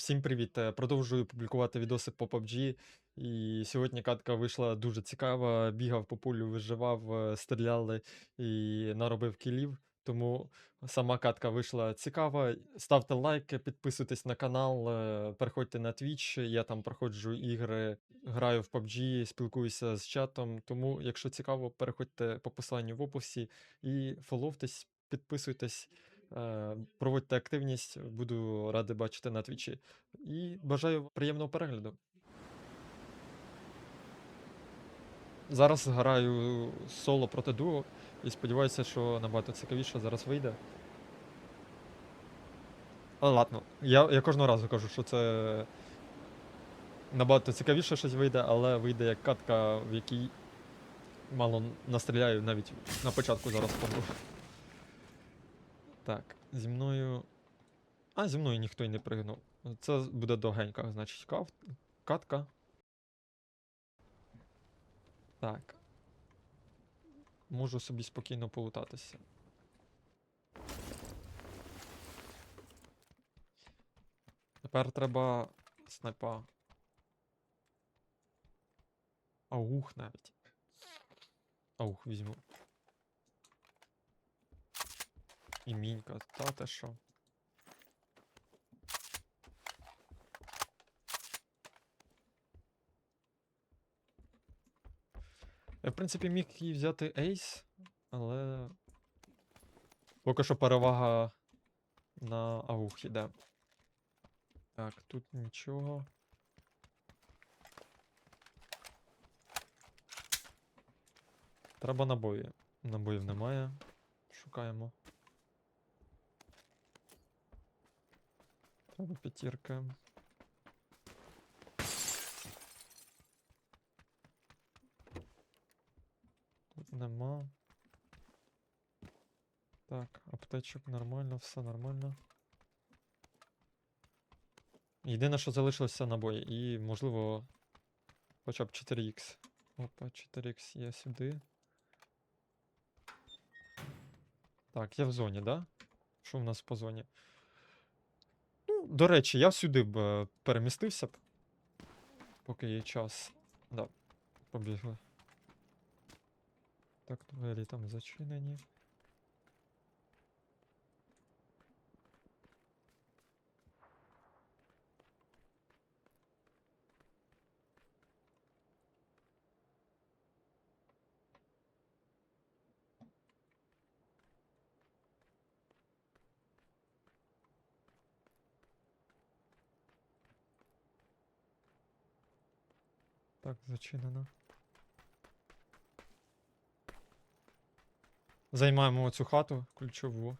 Всім привіт! Е, Продовжую публікувати відоси по PUBG. І сьогодні катка вийшла дуже цікава. Бігав по полю, виживав, е, стріляли і наробив кілів. Тому сама катка вийшла цікава. Ставте лайки, підписуйтесь на канал, е, переходьте на Twitch. Я там проходжу ігри, граю в PUBG, спілкуюся з чатом. Тому, якщо цікаво, переходьте по посиланню в описі і фоловтесь, підписуйтесь. Е, Проводьте активність, буду радий бачити на твічі. І бажаю приємного перегляду. Зараз граю соло проти дуо і сподіваюся, що набагато цікавіше зараз вийде. Але ладно, я, я кожного разу кажу, що це набагато цікавіше щось вийде, але вийде як катка, в якій мало настріляю навіть на початку зараз помру. Так, зі мною. А, зі мною ніхто й не пригнув. Це буде довгенька, значить, кав... катка. Так. Можу собі спокійно полутатися. Тепер треба снайпа. Аух навіть. Аух візьму. І мінька, та те що. Я, в принципі, міг її взяти ейс, але. Поки що перевага на аух іде. Так, тут нічого. Треба набої. Набоїв немає. Шукаємо. П'ятірка. Тут нема. Так, аптечок нормально, все нормально. Єдине, що залишилося набої, і, можливо, хоча б 4х. Опа, 4х є сюди. Так, я в зоні, да? Що в нас по зоні? До речі, я сюди б е, перемістився б. Поки є час. Да, побігли. Так, двері там зачинені. Так, зачинено. Займаємо оцю хату ключову.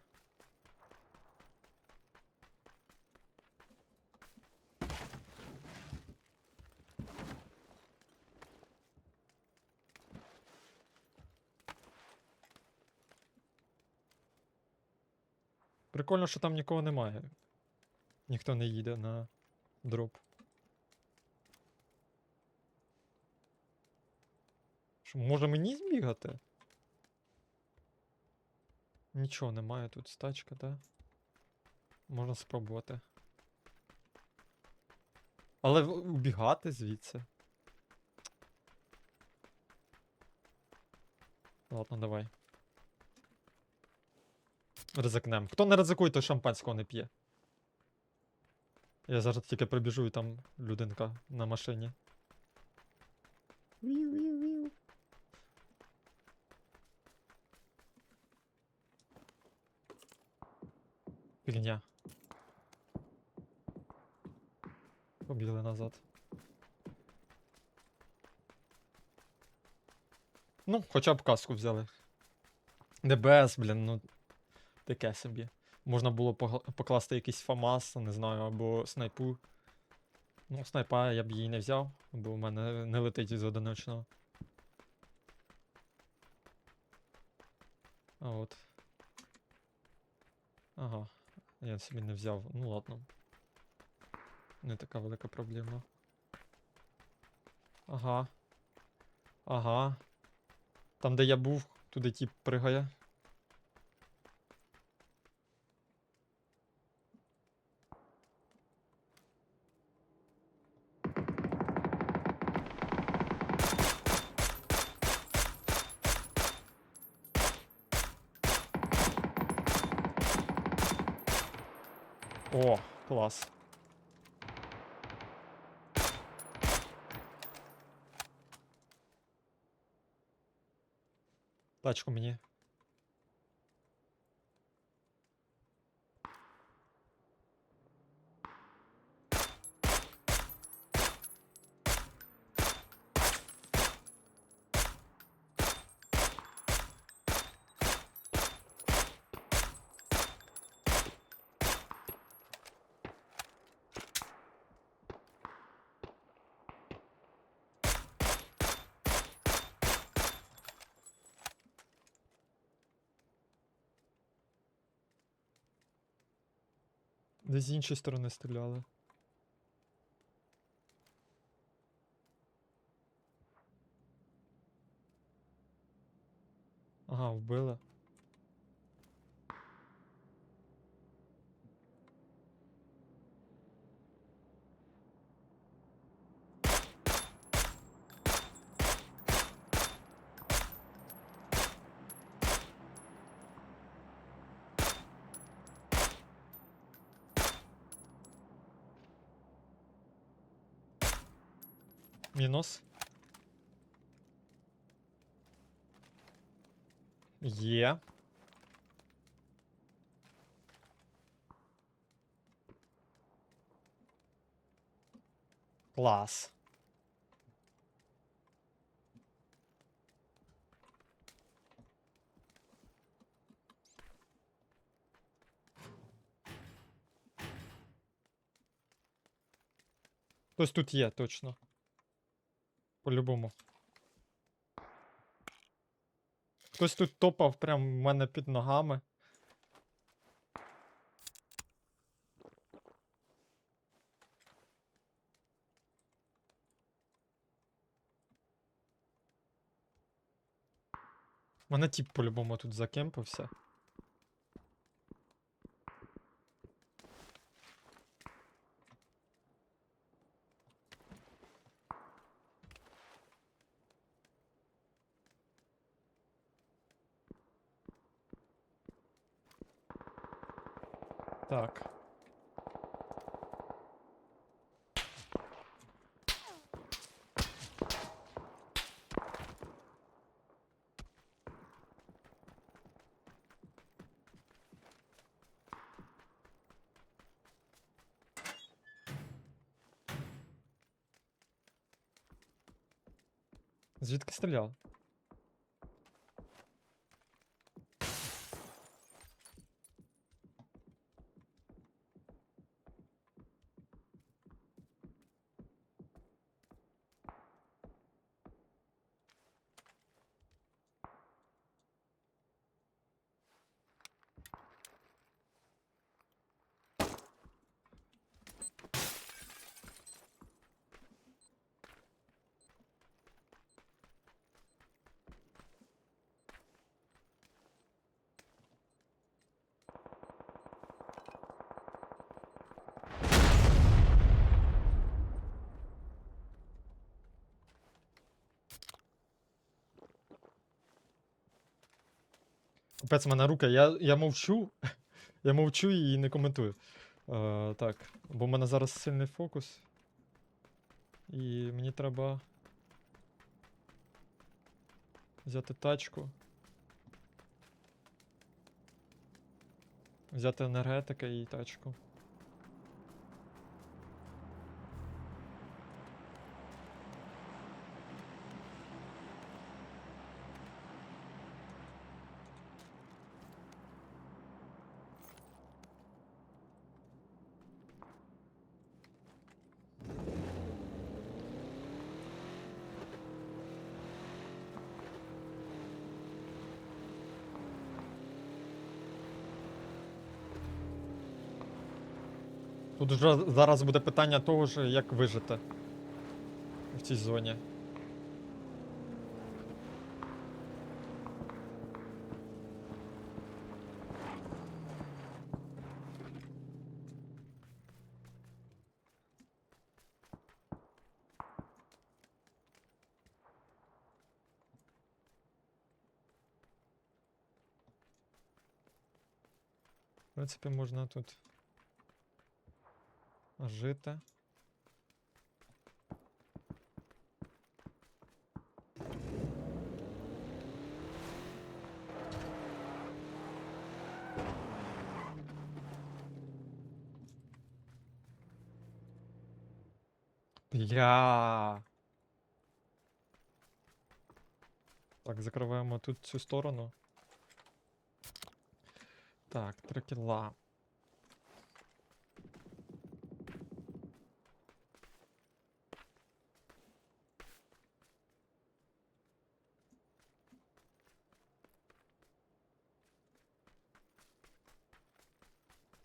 Прикольно, що там нікого немає. Ніхто не їде на дроп. Що, може мені збігати? Нічого немає тут стачка, да? Можна спробувати. Але убігати звідси. Ладно, давай. Ризикнем. Хто не ризикує, той шампанського не п'є. Я зараз тільки прибіжу і там людинка на машині. Віу-віу-віу. Фігня. Побігли назад. Ну, хоча б каску взяли. ДБС, блін, ну. Таке собі. Можна було покласти якийсь ФАМАС, не знаю, або снайпу. Ну, снайпа я б її не взяв, бо в мене не летить із одиночного. А от. Ага. Я собі не взяв. Ну ладно. Не така велика проблема. Ага. Ага. Там, де я був, туди тіп пригає. О, клас. Тачку мені. Десь з іншої сторони стріляли. Ага, вбили. Мінус. Є. Клас. Хтось тут є, точно. По-любому. Хтось тут топав прям в мене під ногами. Мене тіп по-любому тут закемпився. Так. Звідки стріляв? Капець, в мене рука, я, я мовчу. Я мовчу і не коментую. Е, так, бо в мене зараз сильний фокус. І мені треба взяти тачку. Взяти енергетика і тачку. Тут вже зараз буде питання того ж, як вижити в цій зоні. В принципі, можна тут Жити. Бля. Так, закриваємо тут цю сторону. Так, три кіла.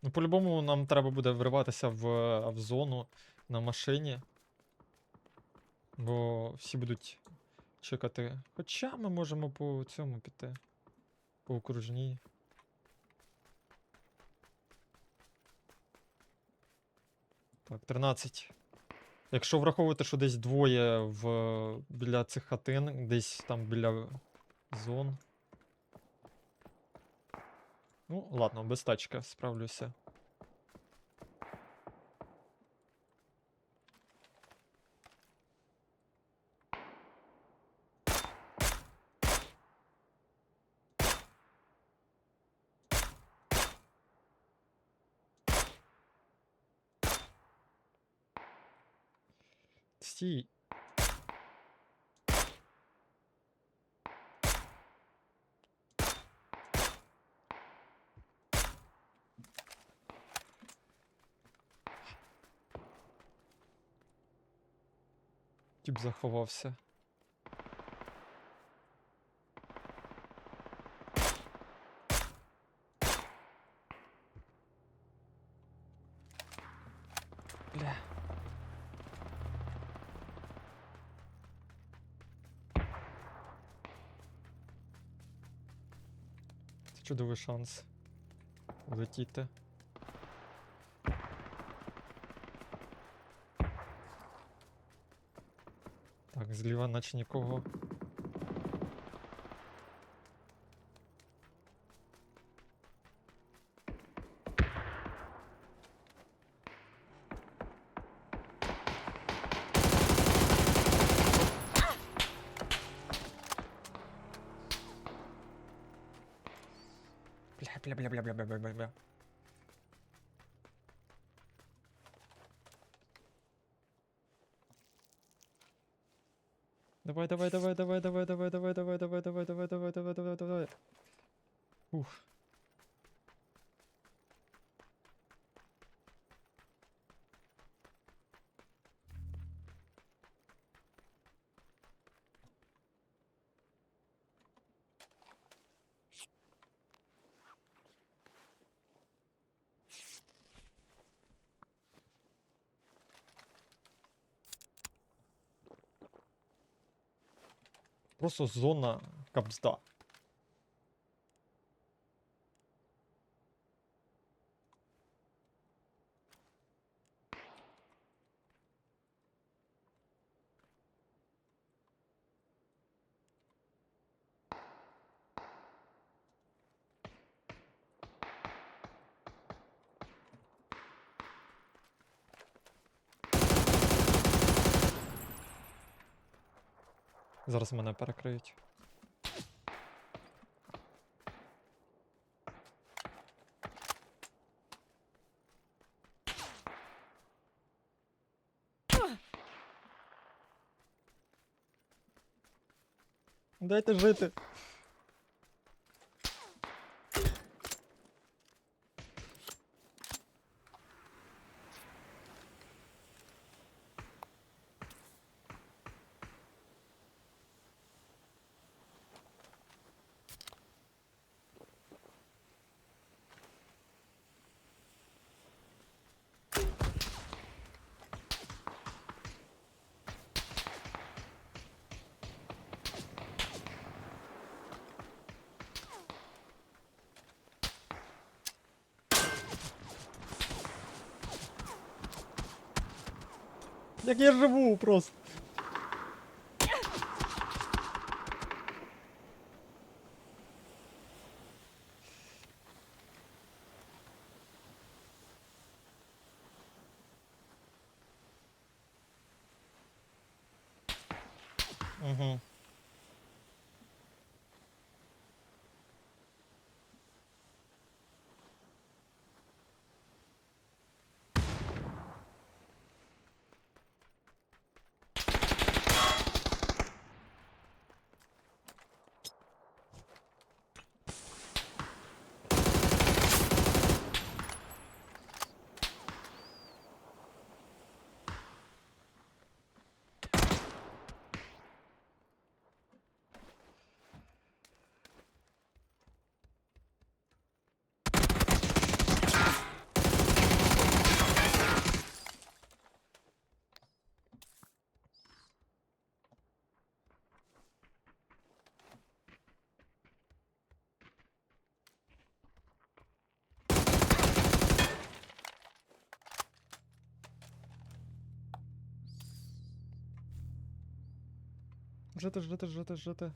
Ну, по-любому нам треба буде вриватися в, в зону на машині. Бо всі будуть чекати. Хоча ми можемо по цьому піти. По окружній. Так, 13. Якщо враховувати, що десь двоє в, біля цих хатин, десь там біля зон. Ну, ладно, без тачки справлюся. Стій. Тіп заховався. Бля. Це чудовий шанс влетіти. Так, зліва наче нікого. Давай, давай, давай, давай, давай, давай, давай, давай, давай, давай, давай, давай, давай, давай, давай. Ух. Просто зона капзда. Зараз мене перекриють. Дайте жити. Як я живу просто. Жити, жити, жити, жити.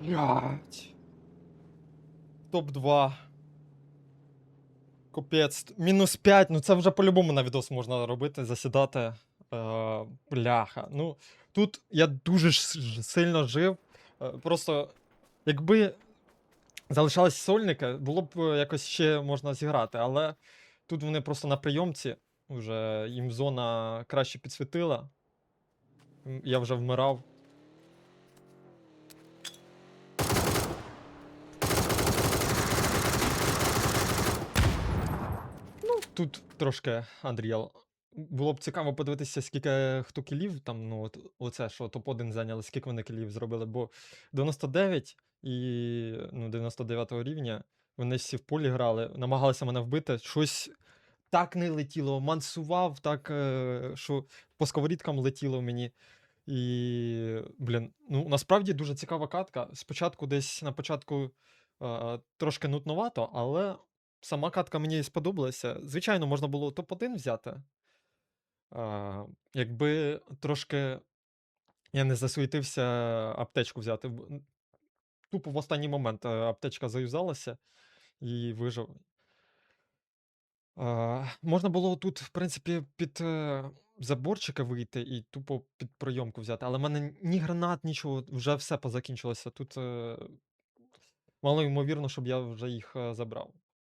Блять. Топ-2. Капець. Мінус 5. Ну це вже по-любому на відос можна робити, засідати. Е, бляха. Ну, тут я дуже сильно жив. Е, просто, якби залишались сольники, було б е, якось ще можна зіграти, але тут вони просто на прийомці. Вже їм зона краще підсвітила. Я вже вмирав. Ну, тут трошки Unreal. Було б цікаво подивитися, скільки хто кілів там, ну, от, оце, що топ-1 зайняли, скільки вони кілів зробили, бо 99 і ну, 99 рівня вони всі в полі грали, намагалися мене вбити, щось так не летіло, мансував, так, е, що по сковорідкам летіло мені. І, блін, ну насправді дуже цікава катка. Спочатку десь на початку е, трошки нудновато, але сама катка мені сподобалася. Звичайно, можна було топ-1 взяти. А, якби трошки я не засуетився аптечку взяти. Тупо в останній момент е, аптечка заюзалася і вижив. А, можна було тут, в принципі, під е, заборчика вийти і тупо під прийомку взяти, але в мене ні гранат, нічого, вже все позакінчилося. Тут е, мало ймовірно, щоб я вже їх забрав.